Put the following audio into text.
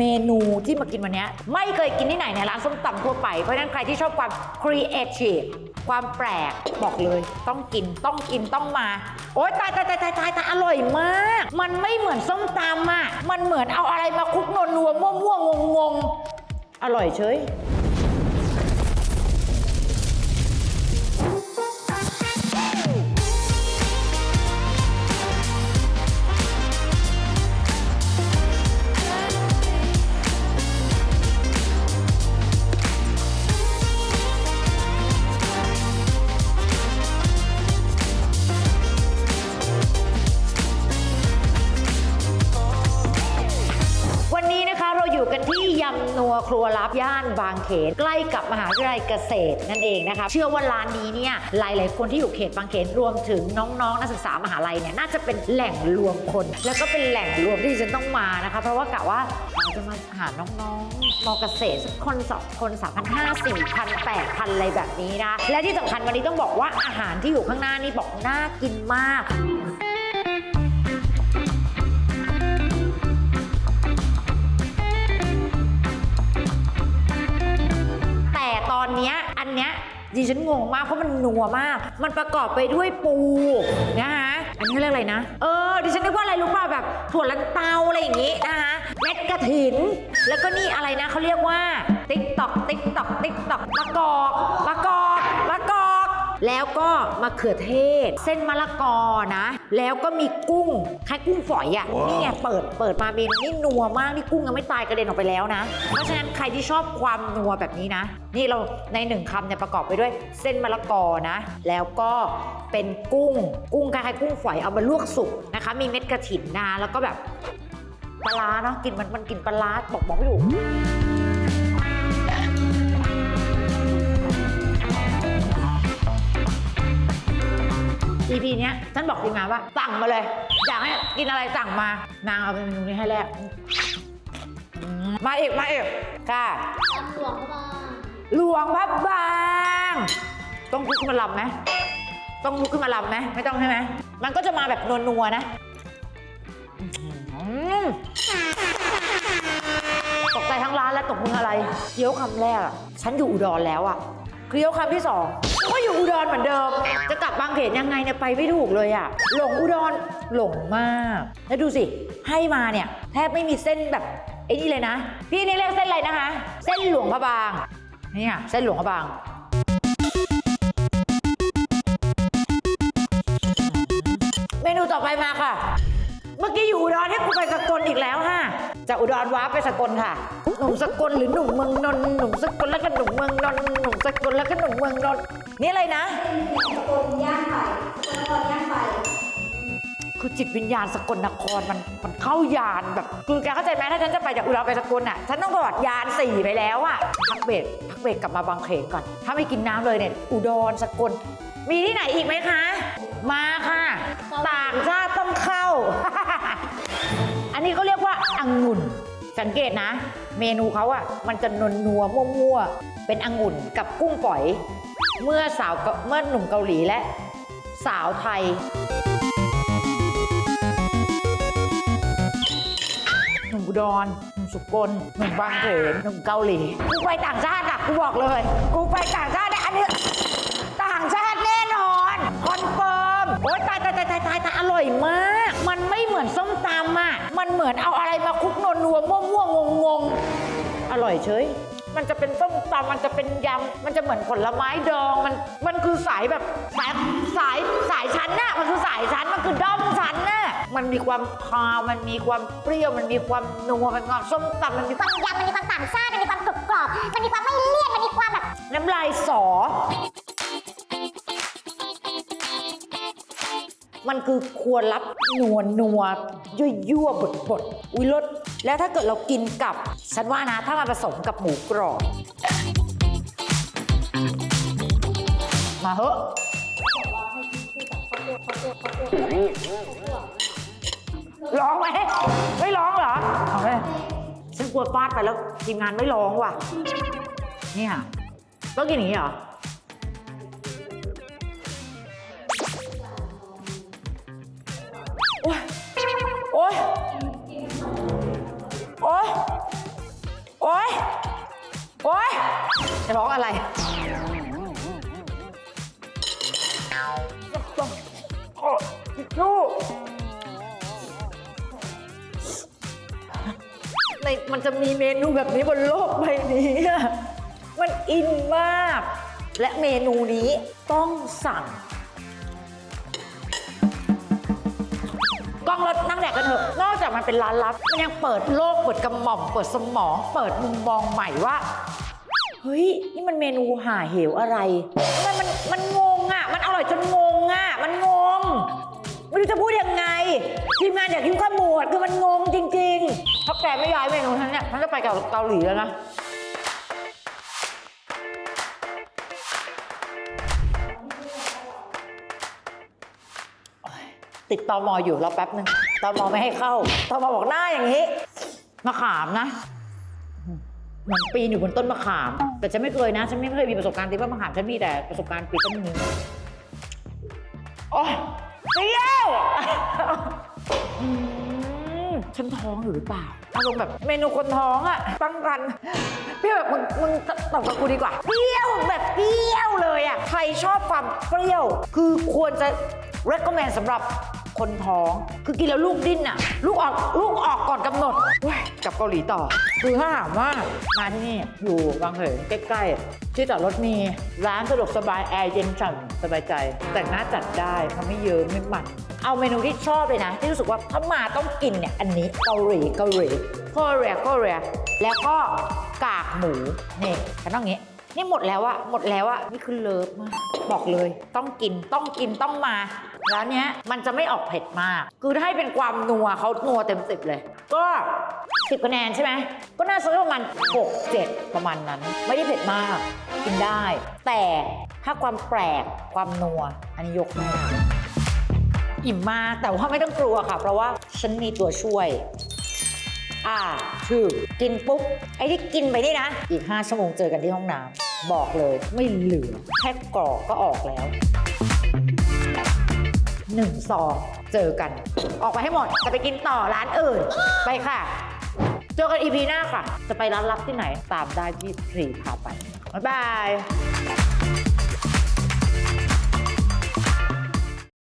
เมนูที่มากินวันนี้ไม่เคยกินที่ไหนในร้านส้มตำทั่วไป เพราะฉะนั้นใครที่ชอบความครีเอทีฟความแปลกบอกเลยต้องกินต้องกินต้องมา โอ๊ยตายตายตายตายตายตายอร่อยมาก มันไม่เหมือนส้มตำอะมันเหมือนเอาอะไรมาคลุกนัวนัวๆมั่วม่วงงงอร่อยเฉย อยู่กันที่ยำนัวครัวลับย่านบางเขน ใกล้กับมหาวิทยาลัยเกษตรนั่นเองนะคะ เชื่อว่าร้านนี้เนี่ยหลาย ๆ คนที่อยู่เขตบางเขนรวมถึงน้อง ๆ นักศึกษามหาลัยเนี่ยน่าจะเป็นแหล่งรวมคน แล้วก็เป็นแหล่งรวมที่ฉันต้องมานะคะ เพราะว่ากะว่าเราจะมาหาน้อง ๆมอเกษตรสักคนสองคนสามพันห้าสี่พันแปดพันอะไรแบบนี้นะ และที่สำคัญวันนี้ต้องบอกว่าอาหารที่อยู่ข้างหน้านี่บอกน่ากินมาก ดิฉันงงมากเพราะมันนัวมาก มันประกอบไปด้วยปูนะคะอันนี้เรียกอะไรนะ เออ ดิฉันนึกว่าอะไรรู้ป่ะแบบถั่วลันเตาอะไรอย่างงี้นะคะเม็ดกระถิน แล้วก็นี่อะไรนะเขาเรียกว่า ติ๊กตอกติ๊กตอกติ๊กตอกมะกอกมะกอกมะกอก แล้วก็มะเขือเทศ เส้นมะละกอนะ แล้วก็มีกุ้งคล้ายกุ้งฝอยอะ่ะนี่ไงเปิดเปิดมาเมนูนี่นัวมาก นี่กุ้งยังไม่ตายกระเด็นออกไปแล้วนะ เพราะฉะนั้นใครที่ชอบความนัวแบบนี้นะ นี่เราในหนึ่งคำเนี่ยประกอบไปด้วยเส้นมะละกอนะ แล้วก็เป็นกุ้งกุ้งคล้ายๆกุ้งฝอยเอามาลวกสุกนะคะ มีเม็ดกระถินนะแล้วก็แบบปลาร้าเนาะกินมันมันกินปลาร้าบอกบอกไม่ถูก EP เนี้ยฉันบอกทีมงานว่าสั่งมาเลย อยากให้กินอะไรสั่งมา นางเอาเป็นเมนูนี้ให้แรกอืมมาอีกมาอีกค่ะ ตำหลวงพระบางหลวงพระบาง ต้องลุกขึ้นมาลำไหมต้องลุกขึ้นมาลำไหมไม่ต้องใช่ไหมมันก็จะมาแบบนัวๆนะอืมตกใจทั้งร้านแล้วตกมืออะไรเคี้ยวคำแรกอะฉันอยู่อุดรแล้วอะเคี้ยวคำที่สอง ก็อยู่อุดรเหมือนเดิม จะกลับบางเขนยังไงเนี่ยไปไม่ถูกเลยอะหลงอุดรหลงมาก แล้วดูสิให้มาเนี่ยแทบไม่มีเส้นแบบไอ้นี่เลยนะ พี่นี่เรียกเส้นอะไรนะคะ เส้นหลวงพระบางนี่ค่ะเส้นหลวงพระบางเมนูต่อไปมาค่ะ เมื่อกี้อยู่อุดรให้กูไปสกลอีกแล้วค่ะจากอุดรว้าไปสกลค่ะ หนุ่มสกลหรือหนุ่มเมืองนนท์หนุ่มสกลแล้วก็หนุ่มเมืองนนท์หนุ่มสกลแล้วก็หนุ่มเมืองนนท์นี่อะไรนะ สกลย่างไข่สกลนครย่างไข่คือจิตวิญญาณสกลนครมันมันเข้ายานแบบคือแกเข้าใจไหมถ้าฉันจะไปจากอุดรไปสกลอะฉันต้องกอดยานสี่ไปแล้วอะพักเบรกพักเบรกกลับมาบางเขนก่อน ถ้าไม่กินน้ำเลยเนี่ยอุดรสกล มีที่ไหนอีกไหมคะ มาค่ะ ต่างชาติต้องเข้า นนี้เขาเรียกว่าองุ่น สังเกตนะ เมนูเขาอะมันจะนวลนัวมั่วๆเป็นองุ่นกับกุ้งฝอย เมื่อสาวเมื่อหนุ่มเกาหลีและ สาวไทย หนุ่มอุดรหนุ่มสุกลหนุ่มบางเขนหนุ่มเกาหลีกูไปต่างชาติอะกูบอกเลย กูไปต่างชาติเนี่ยอันนี้ต่างชาติแน่นอนคอนเฟิร์มโอ๊ยตายตายตายตายตายตายอร่อยมาก มือนส้มตำอะ มันเหมือนเอาอะไรมาคลุกนวนัวม่วงม่วงงงๆอร่อยเฉย มันจะเป็นส้มตำมันจะเป็นยำ มันจะเหมือนผลไม้ดอง มัน มันคือสายแบบสายสายสายชั้นน่ะ มันคือสายชั้น มันคือด้อมชั้นน่ะ มันมีความคาว มันมีความเปรี้ยว มันมีความนัว มันมีความส้มตำมันมีความยำ มันมีความต่างชาติมันมีความกรุบกรอบ มันมีความไม่เลี่ยน มันมีความแบบน้ำลายสอ มันคือครัวลับนัวนัวยั่วยั่วบดบดอุ้ยรสแล้วถ้าเกิดเรากินกับ ฉันว่านะ ถ้ามาผสมกับหมูกรอบ มาเหอะร้องไหมไม่ร้องเหรอเอาเลยฉันกลัวฟาดไปแล้วทีมงานไม่ร้องว่ะนี่ค่ะต้องกินอย่างนี้เหรอ ร้องอะไร ลูกในมันจะมีเมนูแบบนี้บนโลกใบนี้อะมันอินมาก และเมนูนี้ต้องสั่ง องนั่งแดกกันเถอะ นอกจากมันเป็นร้านลับ มันยังเปิดโลก เปิดกระหม่อม เปิดสมอง เปิดมุมมองใหม่ว่า เฮ้ย นี่มันเมนูหาเหวอะไรทำไมมันมันงงอะ มันอร่อยจนงงอะ มันงง ไม่รู้จะพูดยังไง ทีมงานอยากกินข้าวหมวดคือมันงงจริงๆถ้าแกไม่ย้ายเมนูฉันเนี่ยฉันจะไปเกาหลีแล้วนะ ติดตอมออยู่รอแป๊บหนึ่งตอมอไม่ให้เข้าตอมอบอกหน้าอย่างนี้มะขามนะเหมือนปีนอยู่บนต้นมะขาม แต่ฉันไม่เคยนะ ฉันไม่เคยมีประสบการณ์ตีว่ามะขามฉันมีแต่ประสบการณ์ปีนต้นนี้โอ้ยเปรี้ยวฉันท้องอยู่หรือเปล่าอารมณ์แบบเมนูคนท้องอะตั้งกันเปรี้ยวแบบมึงมึงตอบกับกูดีกว่าเปรี้ยวแบบเปรี้ยวเลยอะใครชอบความเปรี้ยว คือควรจะ recommend สำหรับ คนท้อง คือกินแล้วลูกดิ้นอะลูกออกลูกออกก่อนกำหนดเว้ยกลับเกาหลีต่อ คือถ้าถามว่ามาที่นี่อยู่บางเขนใกล้ๆที่จอดรถมีร้านสะดวกสบายแอร์เย็นฉ่ำสบายใจ แต่งหน้าจัดได้มันไม่เยิ้มไม่หมันเอาเมนูที่ชอบเลยนะ ที่รู้สึกว่าถ้ามาต้องกินเนี่ยอันนี้เกาหลีเกาหลีโคเรียโคเรียแล้วก็กากหมูนี่ฉันต้องอย่างนี้นี่หมดแล้วอะหมดแล้วอะนี่คือเลิฟมาก บอกเลย ต้องกินต้องกินต้องมา ร้านเนี้ยมันจะไม่ออกเผ็ดมาก คือให้เป็นความนัวเขานัวเต็มสิบเลย ก็สิบคะแนนใช่ไหม ก็น่าจะประมาณ6 7 ประมาณนั้น ไม่ได้เผ็ดมาก กินได้ แต่ถ้าความแปลกความนัว อันนี้ยกให้อิ่มมากแต่ว่าไม่ต้องกลัวค่ะ เพราะว่าฉันมีตัวช่วย อ่าชื่อกินปุ๊บ ไอ้ที่กินไปนี่นะ อีก 5 ชั่วโมงเจอกันที่ห้องน้ำบอกเลยไม่เหลือแค่กรอกก็ออกแล้ว หนึ่งซองเจอกัน ออกไปให้หมด จะไปกินต่อร้านอื่น ไปค่ะ เจอกันอีพีหน้าค่ะ จะไปร้านลับที่ไหน ตามได้ที่ทรีพาไป บ๊ายบาย